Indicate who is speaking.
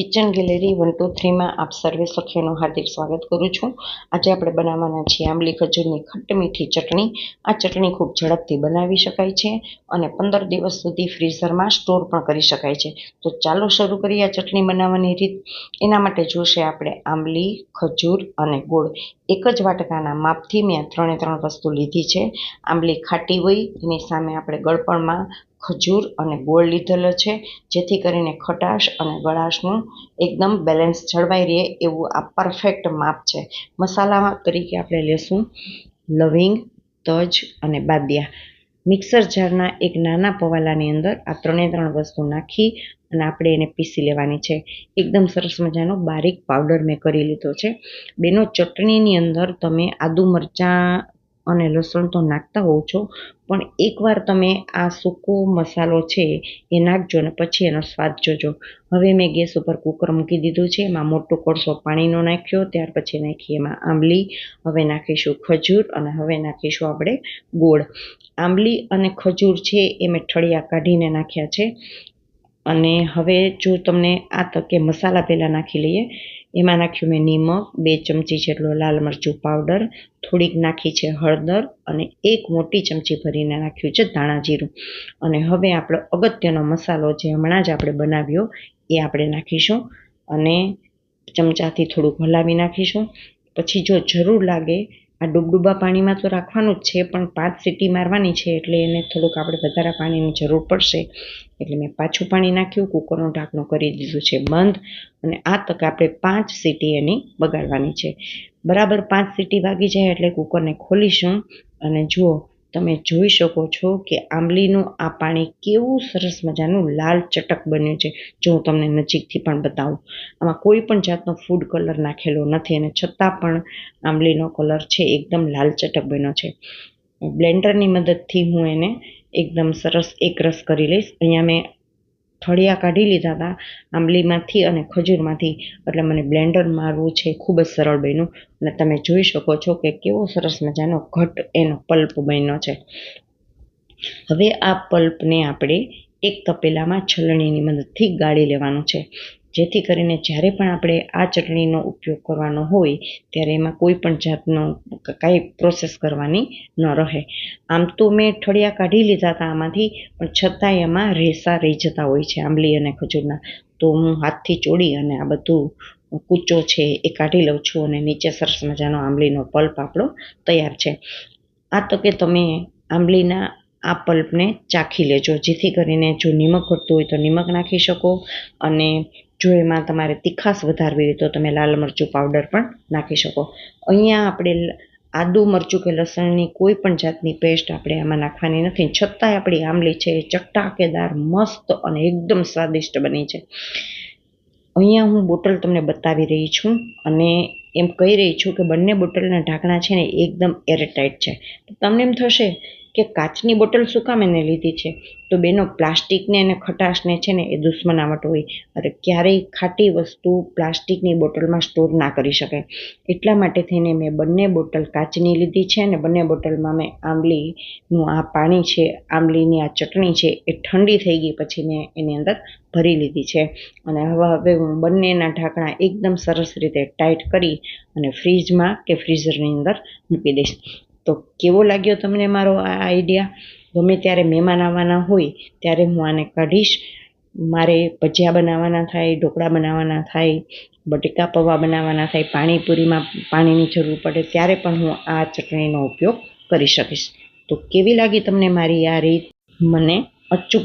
Speaker 1: Kitchen gallery one two થ્રીમાં આપ સર્વે સખીઓનું હાર્દિક સ્વાગત કરું છું. આજે આપણે બનાવવાના છીએ આંબલી, ખજૂરની ખટ્ટ મીઠી ચટણી. આ ચટણી ખૂબ ઝડપથી બનાવી શકાય છે અને પંદર દિવસ સુધી ફ્રીઝરમાં સ્ટોર પણ કરી શકાય છે. તો ચાલો શરૂ કરીએ આ ચટણી બનાવવાની રીત. એના માટે જોશે આપણે આંબલી, ખજૂર અને ગોળ. એક જ વાટકાના માપથી મેં ત્રણે ત્રણ વસ્તુ લીધી છે. આંબલી ખાટી હોય, એની સામે આપણે ગળપણમાં ખજૂર અને ગોળ લીધેલો છે, જેથી કરીને ખટાશ અને ગળાશનું એકદમ બેલેન્સ જળવાઈ રહે એવું આ પરફેક્ટ માપ છે. મસાલા તરીકે આપણે લેશું લવિંગ, તજ અને બાદિયા. મિક્સર જારના એક નાના પવાલાની અંદર આ ત્રણે ત્રણ વસ્તુ નાખી અને આપણે એને પીસી લેવાની છે. એકદમ સરસ મજાનો બારીક પાવડર મેં કરી લીધો છે. બેનો ચટણીની અંદર તમે આદુ મરચાં અને લસણ તો નાખતા હોવ છો, પણ એકવાર તમે આ સૂકો મસાલો છે એ નાખજો ને પછી એનો સ્વાદ જોજો. હવે મેં ગેસ ઉપર કુકર મૂકી દીધું છે, એમાં મોટો કોળસો પાણીનો નાખ્યો, ત્યાર પછી નાખી એમાં આંબલી, હવે નાખીશું ખજૂર અને હવે નાખીશું આપણે ગોળ. આંબલી અને ખજૂર છે એ મેં ઠળિયા કાઢીને નાખ્યા છે. અને હવે જો તમને આ તકે મસાલા પહેલાં નાખી લઈએ એમાં નાખ્યું મેં નિમક બે ચમચી જેટલો લાલ મરચું પાવડર થોડીક નાખી છે હળદર અને એક મોટી ચમચી ભરીને નાખ્યું છે ધાણા જીરું. અને હવે આપણો અગત્યનો મસાલો જે હમણાં જ આપણે બનાવ્યો, એ આપણે નાખીશું અને ચમચાથી થોડુંક હલાવી નાખીશું. પછી જો જરૂર લાગે આ ડૂબડૂબા પાણીમાં તો રાખવાનું જ છે, પણ પાંચ સીટી મારવાની છે એટલે એને થોડુંક આપણે વધારે પાણીની જરૂર પડશે. એટલે મેં પાછું પાણી નાખ્યું, કુકરનું ઢાંકણું કરી દીધું છે બંધ, અને આ તક આપણે પાંચ સીટી એની બગાડવાની છે. બરાબર પાંચ સીટી વાગી જાય એટલે કુકરને ખોલીશું, અને જુઓ તમે જોઈ શકો છો કે આંબલીનું આ પાણી કેવું સરસ મજાનું લાલ ચટક બન્યું છે. જો હું તમને નજીકથી પણ બતાવું. આમાં કોઈ પણ જાતનો ફૂડ કલર નાખેલો નથી અને છતાં પણ આંબલીનો કલર છે એકદમ લાલ ચટક બન્યો છે. બ્લેન્ડરની મદદથી હું એને એકદમ સરસ એકરસ કરી લઈશ. અહીંયા મેં ઠળિયા કાઢી લીધા હતા, આંબલીમાંથી અને ખજૂરમાંથી. એટલે મને બ્લેન્ડર મારવું છે ખૂબ જ સરળ બન્યું. અને તમે જોઈ શકો છો કે કેવો સરસ મજાનો ઘટ એનો પલ્પ બન્યો છે. હવે આ પલ્પને આપણે એક તપેલામાં છલણીની મદદથી ગાળી લેવાનું છે. જેથી કરીને જ્યારે પણ આપણે આ ચટણીનો ઉપયોગ કરવાનો હોય, ત્યારે એમાં કોઈ પણ જાતનો કાંઈ પ્રોસેસ કરવાની ન રહે. આમ તો મેં ઠળિયા કાઢી લીધા હતા આમાંથી, પણ છતાંય એમાં રેસા રહી જતા હોય છે, આંબલી અને ખજૂરના. તો હું હાથથી ચોડી અને આ બધું કૂચો છે એ કાઢી લઉં છું અને નીચે સરસ મજાનો આંબલીનો પલ્પ આપણો તૈયાર છે. આ તકે તમે આંબલીના આ પલ્પને ચાખી લેજો, જેથી કરીને જો નિમક ઘટતું હોય તો નિમક નાખી શકો અને જો એમાં તમારે તીખાશ વધારવી હોય તો તમે લાલ મરચું પાવડર પણ નાખી શકો. અહીંયા આપણે આદુ મરચું કે લસણની કોઈ પણ જાતની પેસ્ટ આપણે આમાં નાખવાની નથી. છતાંય આપણી આમલી છે એ ચટાકેદાર મસ્ત અને એકદમ સ્વાદિષ્ટ બની છે. અહીંયા હું બોટલ તમને બતાવી રહી છું અને એમ કહી રહી છું કે બંને બોટલના ઢાંકણા છે ને એકદમ એરટાઈટ છે. તમને એમ થશે કે કાચની બોટલ શું કામ એને લીધી છે? તો બેનો પ્લાસ્ટિકને અને ખટાશને છે ને એ દુશ્મનાવટ હોય. અને ક્યારેય ખાટી વસ્તુ પ્લાસ્ટિકની બોટલમાં સ્ટોર ના કરી શકાય એટલા માટે થઈને મેં બંને બોટલ કાચની લીધી છે અને બંને બોટલમાં મેં આંબલીનું આ પાણી છે, આંબલીની આ ચટણી છે એ ઠંડી થઈ ગઈ પછી મેં એની અંદર ભરી લીધી છે. અને હવે હવે હું બંનેના ઢાંકણા એકદમ સરસ રીતે ટાઈટ કરી અને ફ્રીજમાં કે ફ્રીઝરની અંદર મૂકી દઈશ. તો કેવો લાગ્યો તમને મારો આ આઈડિયા ગમે ત્યારે મહેમાન આવવાના હોય, ત્યારે હું આને કાઢીશ. મારે ભજીયા બનાવવાના થાય, ઢોકળા બનાવવાના થાય, બટેકા પૌવા બનાવવાના થાય, પાણીપુરીમાં પાણીની જરૂર પડે ત્યારે પણ હું આ ચટણીનો ઉપયોગ કરી શકીશ. તો કેવી લાગી તમને મારી આ રીત? મને અચૂક